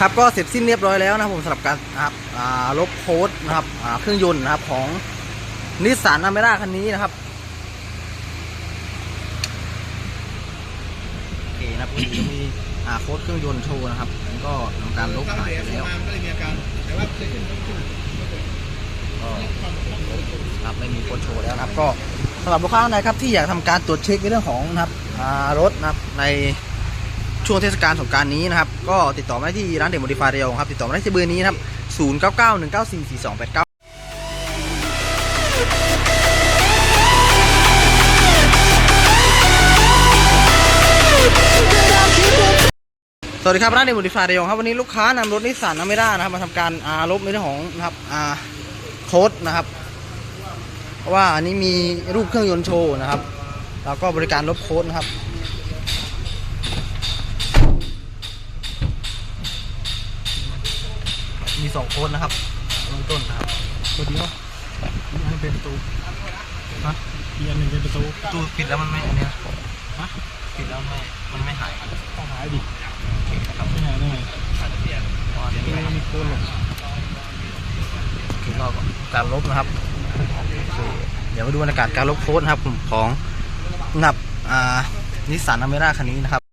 ครับก็เสร็จสิ้นเรียบร้อยแล้วนะครับผมสำหรับการนะครับลบโค้ดนะครับเครื่องยนต์นะครับของนิสสันอเมร่าคันนี้นะครับโอเคนะครับจะมีโค้ดเครื่องยนต์โชว์นะครับแล้วก็ทำการลบหายไปแล้วก็เลยมีอาการแต่ว่าเคยขึ้นก็ขึ้นครับไม่มีโค้ดโชว์แล้วนะครับ ก็สำหรับลูกค้าท่านใดครับที่อยากทำการตรวจเช็คในเรื่องของนะครับรถนะครับใน ช่วงเทศกาลสงการนี้นะครับ ก็ติดต่อมาได้ที่ร้านเด็กโมดิฟายเรียวครับ ติดต่อมาได้ที่เบอร์นี้นะครับ 0 9 9 1 9 4 4 2 8 9สวัสดีครับร้านเดม o ดิฟายเรียงครับวันนี้ลูกค้านำรถนิสสันอเมร่านะครับมาทำการอาลบในเรื่องของนะครับอาโค้ดนะครับเพราะว่าอันนี้มีรูปเครื่องยนต์โชว์นะครับ แล้วก็บริการลบโค้ดนะครับ มีสองโค้ดนะครับเริ่มต้นนะครับตัวเดียวอีกอันเป็นประตูฮะอีกอันหนึ่งเป็นประตูตู้ปิดแล้วมันไม่อันเนี้ยฮะปิดแล้วไม่มันไม่หายต้องหายดิโอเคนะครับไม่หายได้ไงเพราะอันนี้ไม่ไม่มีโคนหรอกคือก็การลบนะครับโอเคเดี๋ยวมาดูบรรยากาศการลบโค้ดนะครับของนะครับอ่านิสสันอเมร่าคันนี้นะครับ